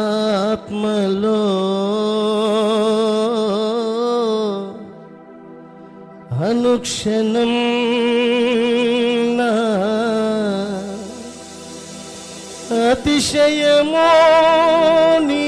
నాత్మలో అనుక్షణం నా అతిశయమో నీ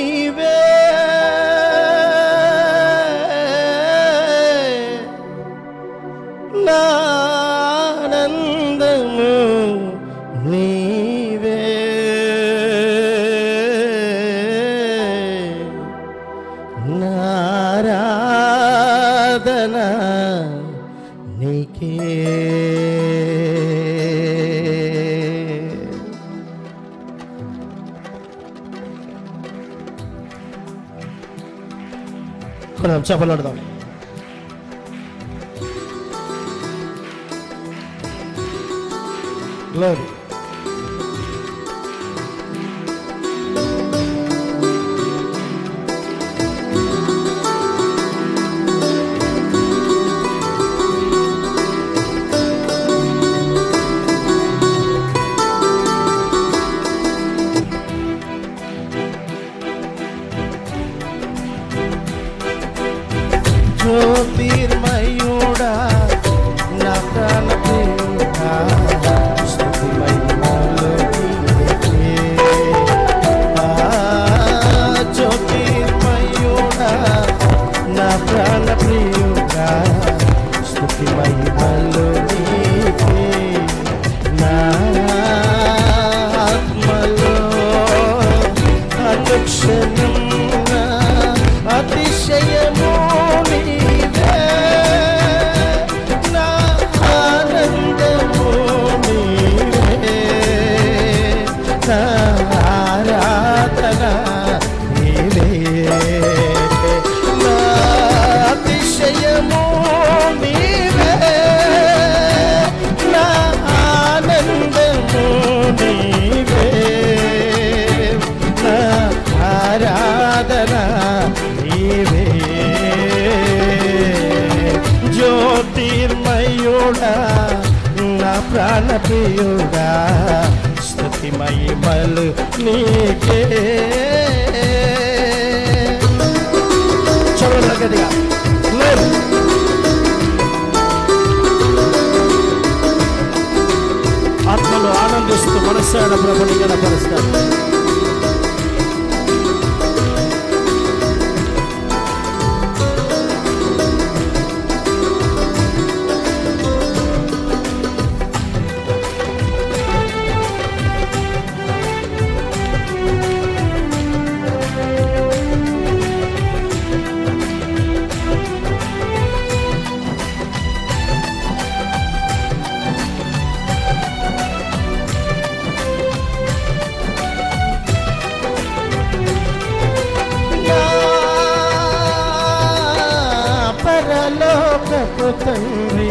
కొంచెం చెప్పలు పడదాం. గ్లోరీ ఆరాధన నీవే. అతిశయము నీవే. నా ఆనందము నీవే. నా ఆరాధన నీవే. జ్యోతిర్మయుడా నా ప్రియుడా మహిమలు నీకే. చదవండి గట్టిగా. ఆత్మలో ఆనందిస్తూ మనస్సాడ ప్రభుని కనపరుస్తాను పరలోకపు తండ్రి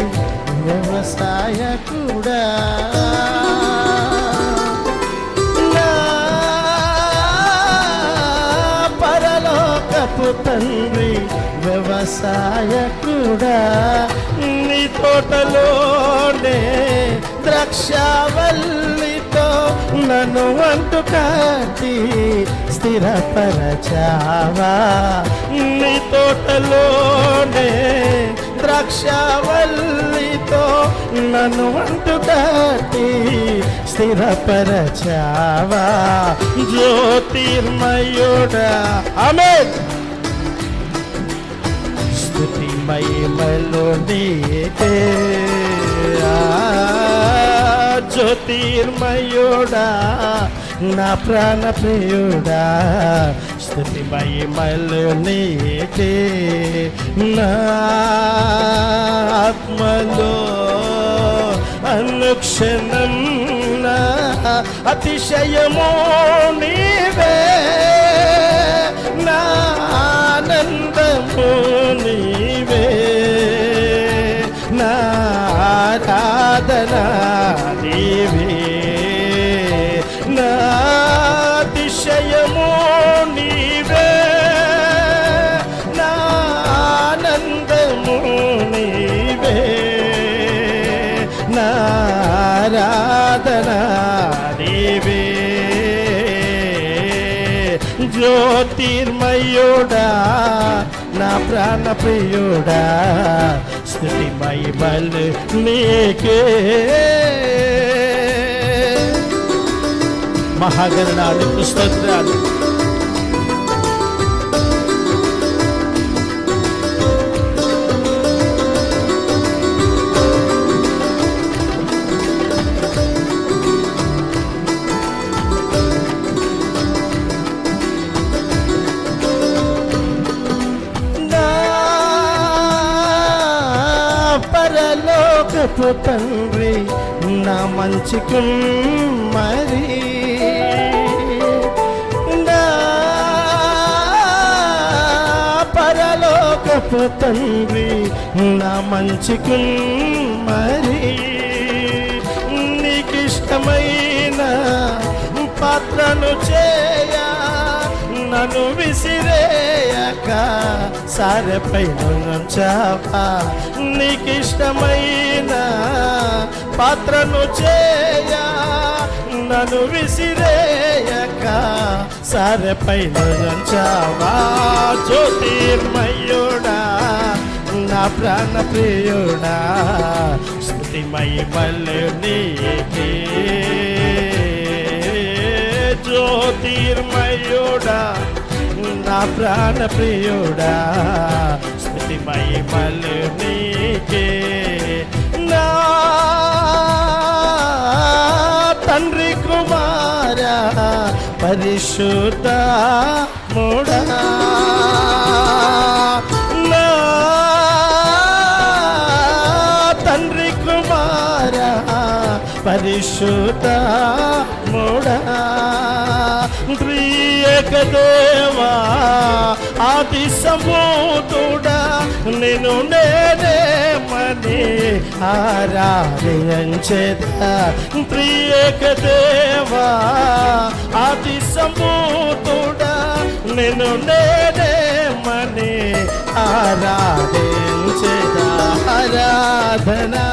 వ్యవసాయ కూడా. పరలోకపు తండ్రి వ్యవసాయ కూడా. నీ తోటలోనే ద్రాక్షవల్లితో నన్ను వంటు కాటి స్థిరపరచావా? నీ తోటలోనే ద్రాక్షవల్లితో నన్ను అంటు కాటి స్థిరపరచావా? జ్యోతిర్మయుడా. ఆమె స్థుతి మహిమలు నీకే జ్యోతిర్మయుడా నా ప్రాణ ప్రియుడా స్థుతి మహిమలు నీకే నా ఆత్మలో అనుక్షణం నా అతిశయమో నీవే నా ఆనందము నీవే నా ఆరాధనా జ్యోతిర్మయుడా నా ప్రాణ ప్రియుడా స్థుతి మహిమలు నీకే. మహాగణాలు స్తోత్రాలు. ప్రభుత్వ తండ్రి నా మంచికు మరి. పరలోకపు తండ్రి నా మంచికు నీకు ఇష్టమైన పాత్రను చేయా నన్ను విసిరేయక సారెపై నుంచావా? నీకిష్టమైన పాత్రను చేయ నన్ను విసిరేయక సారెపై నుంచావా? జ్యోతిర్మయుడా నా ప్రాణ ప్రియుడా స్థుతి మహిమలు నీకే. జ్యోతిర్మయుడా నా ప్రాణ ప్రియుడా స్థుతి మహిమలు నీకే. నా తండ్రి కుమార పరిశుద్ధ మూడా. నా పరిశుద్ధ మూడా. ప్రియక దేవా ఆది సమూతుడా నేను నేనే మని ఆరాధించేత ప్రియక దేవా ఆది సమూతుడా నేను నేనే మని ఆరాధించేత ఆరాధనా.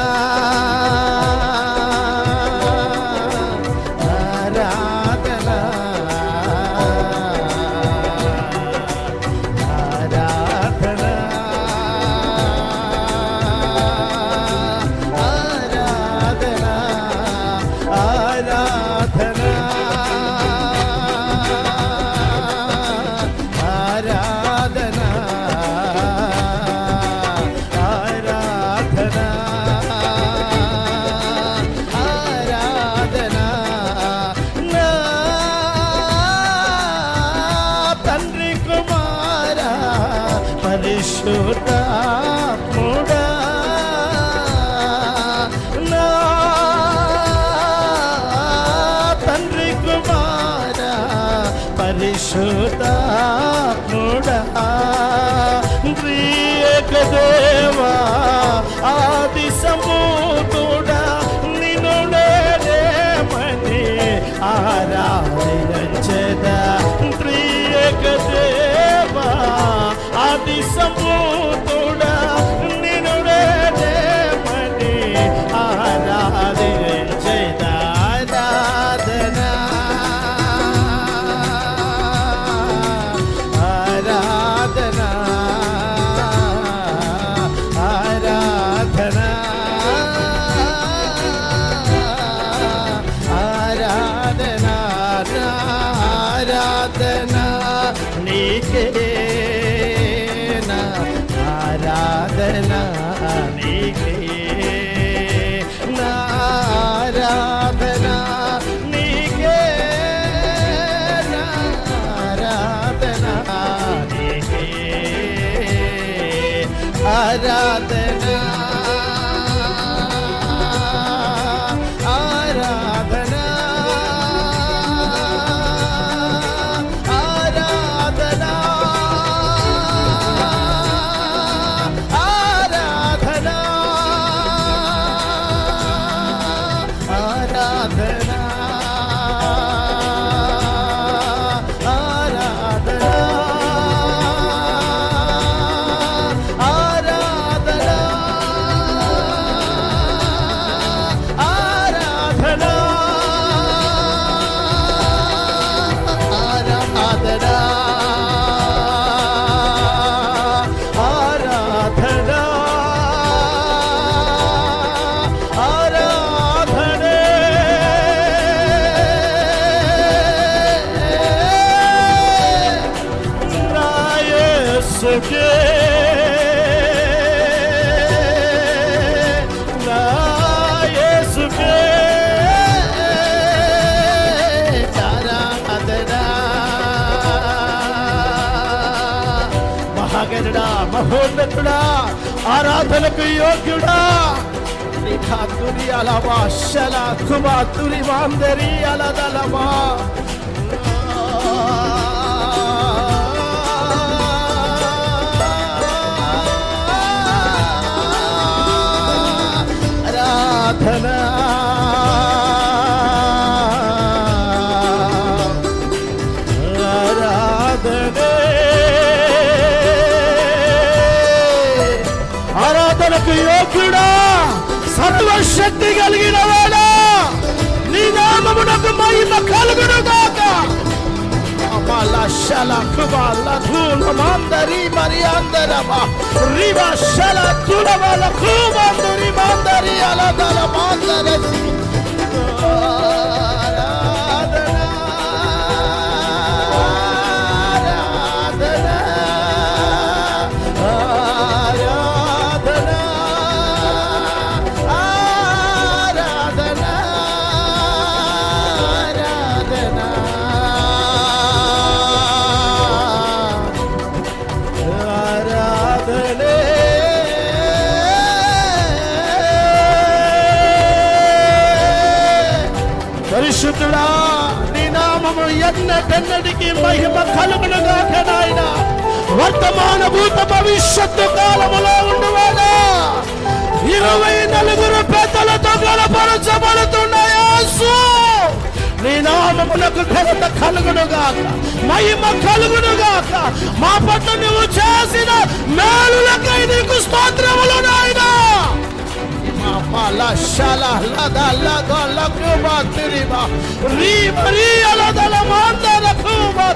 Athena. నీకేనా ఆరాధన నీకే ఆరాధన నీకే ఆరాధన నీకే ఆరాధన యేసుకే నా మహోన్నతుడా ఆరాధనకు యోగ్యుడా. తురి అలవా శల కుమా తురి మాందరి అలదలవా. ఆరాధనకు యోగ్యుడా సర్వశక్తి కలిగిన వాడా. నీ నామమునకు మహిమ కలుగును గాక. అమల శల కుమాల ధూల మందరి మరి అందరమ. రివ శల తులమల కుమందరి మందరి అలదల మందరసి నామము ఎన్నటెన్నటికి మహిమ కలుగునగా నాయన వర్తమాన భూత భవిష్యత్తు కాలములో ఉండువాడా ఇరవై నలుగురు పెద్దలతో గడపరచబడుతున్న నీ నామమునకు ఘనత కలుగునుగాక మహిమ కలుగునుగాక మా పట్ల నువ్వు చేసిన మేలులకై నీకు స్తోత్రములు నాయనా. Mala shala la da la ga la kuba tiriba ri bari ala da la manda la kuba